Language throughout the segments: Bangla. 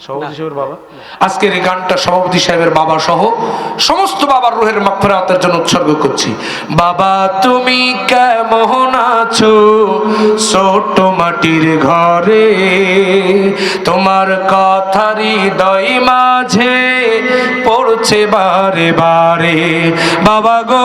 সভাপতি সাহেবের বাবা? আজকের এই গানটা সভাপতি সাহেবের বাবা সহ সমস্ত বাবার রুহের মাগফিরাতের জন্য উৎসর্গ করছি। বাবা তুমি কেমন আছো? ছোট মাটির ঘরে তোমার কথারই দই মাঝে পড়ছে বারে বারে। বাবা গো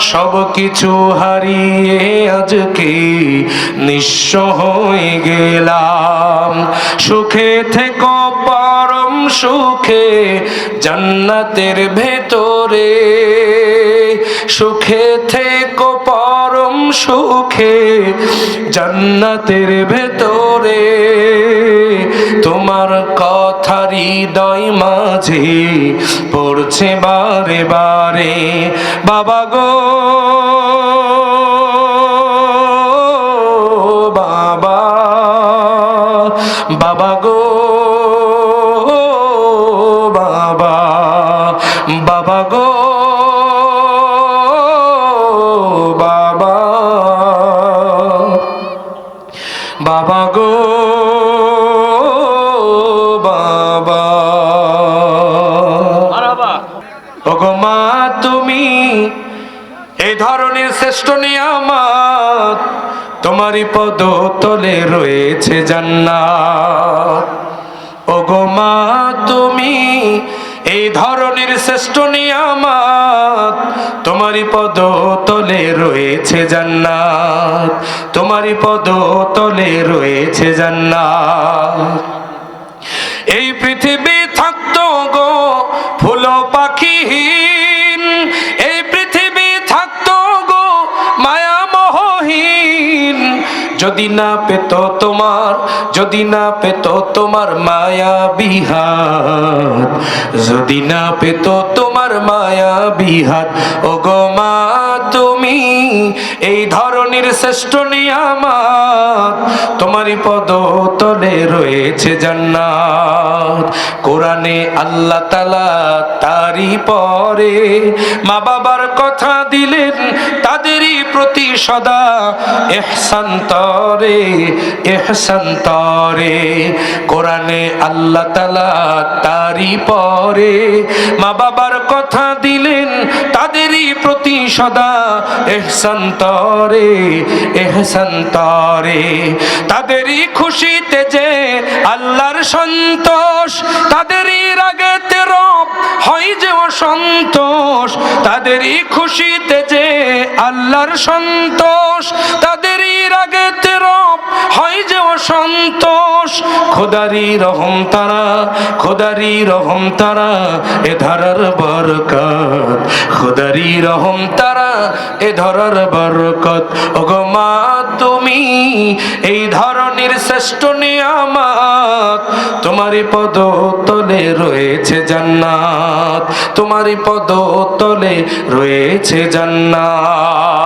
সব কিছু হারিয়ে আজকে নিঃস্ব হয়ে গেলাম। সুখে থেকো, পরম সুখে, জান্নাতের ভেতরে। সুখে থেকো সুখে জান্নাতের ভেতরে। তোমার কথা হৃদয় মাঝে পড়ছে বারে বারে। বাবা গো, বাবা বাবা গো, বাবা বাবা গো। বাবা গো বাবা। ওগো মা তুমি এই ধরনের শ্রেষ্ঠ নিয়ামত তোমারই পদ তলে রয়েছে জান্নাত। ওগো মা তুমি এই ধরনের শ্রেষ্ঠ নিয়ামত তোমারই পদ তলে রয়েছে জান্নাত। তোমারই পদ তলে রয়েছে জান্নাত। এই পৃথিবী থাকতো গো ফুল পাখিহীন। এই পৃথিবী থাকতো গো মায়া মোহহীন। যদি না পেত তোমার, যদি না পেত তোমার মায়া বিহাত। যদি না পেত তোমার মায়া বিহাত ও গো মা, তুমি এই ধরনের শ্রেষ্ঠ নিয়ামত। তোমারই পদ তলে রয়েছে জান্নাত। কোরআনে আল্লাহ তালা তারই পরে মা বাবার কথা দিলেন প্রতি সদা এহসান তরে এহসান তরে। কোরআনে আল্লাহ তালা তারই পরে মা বাবার কথা দিলেন, তাদেরই প্রতি সদা এহসান তরে এহসান তরে। তাদেরই খুশিতে যে আল্লাহর সন্তোষ, তাদেরই রাগেতে রব হয় যে অসন্তোষ, তাদেরই খুশিতে যে আল্লাহর সন্তোষ তাদেরই রাগেতে রব হয় যে অসন্তোষ। খোদারি রহম তারা, খোদারি রহম তারা, এ ধারার বরকত। খোদারি রহম তারা, এ ধরার বরকত। ওগো মা, তুমি এই ধরনের শ্রেষ্ঠ নিয়ামত। তোমারই পদ তলে রয়েছে জান্নাত। তোমারই পদ তলে রয়েছে জান্নাত।